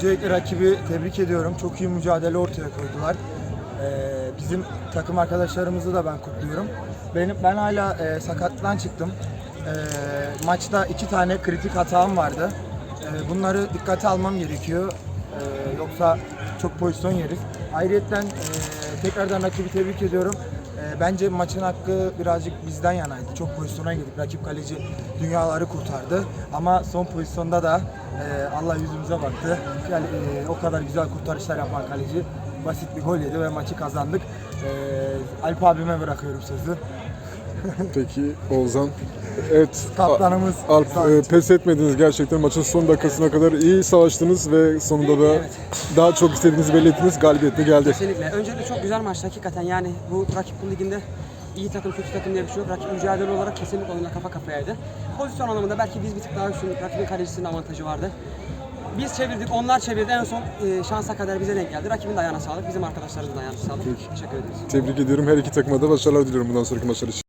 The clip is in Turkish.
Öncelikle rakibi tebrik ediyorum. Çok iyi mücadele ortaya koydular. Ee, bizim takım arkadaşlarımızı da ben kutluyorum. Benim ben hala e, sakatlıktan çıktım. Ee, maçta iki tane kritik hatam vardı. Ee, bunları dikkate almam gerekiyor. Ee, yoksa çok pozisyon yeriz. Ayrıyeten e, tekrardan rakibi tebrik ediyorum. Ee, bence maçın hakkı birazcık bizden yanaydı. Çok pozisyona girdik. Rakip kaleci dünyaları kurtardı. Ama son pozisyonda da e, Allah yüzümüze baktı. Yani, e, o kadar güzel kurtarışlar yapan kaleci basit bir gol yedi ve maçı kazandık. Ee, Alp abime bırakıyorum sözü. Peki Oğuzhan. Evet. Kaptanımız. Alp e, pes etmediniz gerçekten. Maçın son dakikasına kadar iyi savaştınız ve sonunda da daha çok istediğinizi belli ettiniz. Galibiyetle geldi. Kesinlikle. Öncelikle çok güzel maçtı hakikaten. Yani bu rakip bu liginde iyi takım kötü takım diye bir şey yok. Rakip mücadele olarak kesinlikle oyunda kafa kafayaydı. Pozisyon anlamında belki biz bir tık daha üstün, rakibin kalecisinin avantajı vardı. Biz çevirdik, onlar çevirdi. En son e, şansa kadar bize denk geldi. Rakibin de ayağına sağlık, bizim arkadaşlarımızın da ayağına sağlık. Teşekkür ederiz. Tebrik ediyorum. Her iki takıma da başarılar diliyorum bundan sonraki maçlar için.